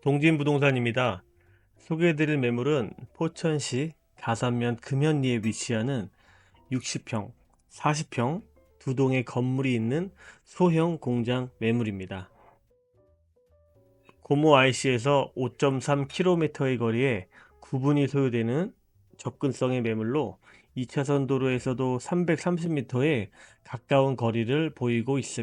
동진부동산입니다. 소개해드릴 매물은 포천시 가산면 금현리에 위치하는 60평, 40평 두 동의 건물이 있는 소형 공장 매물입니다. 고모 IC에서 5.3km의 거리에 구분이 소요되는 접근성의 매물로 2차선 도로에서도 330m에 가까운 거리를 보이고 있습니다.